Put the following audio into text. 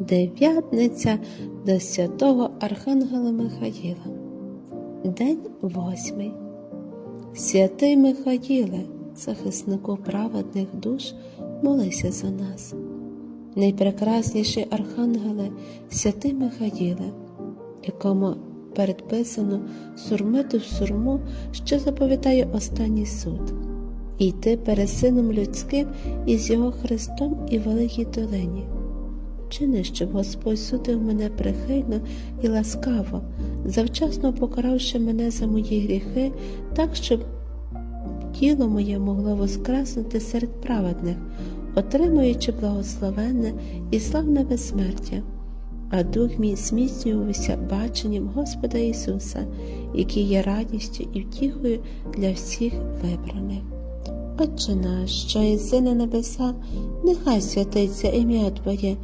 Дев'ятниця до святого Архангела Михаїла. День восьмий. Святий Михаїле, захиснику праведних душ, молися за нас. Найпрекрасніший архангеле, святий Михаїле, якому передписано сурмити в сурму, що заповідає останній суд, і йти перед Сином людським із його Христом і великій долині. Чини, щоб Господь судив мене прихильно і ласкаво, завчасно покаравши мене за мої гріхи, так, щоб тіло моє могло воскреснути серед праведних, отримуючи благословенне і славне безсмертя, а дух мій зміцнювався баченням Господа Ісуса, який є радістю і втіхою для всіх вибраних. Отче наш, що єси на небеса, нехай святиться ім'я Твоє,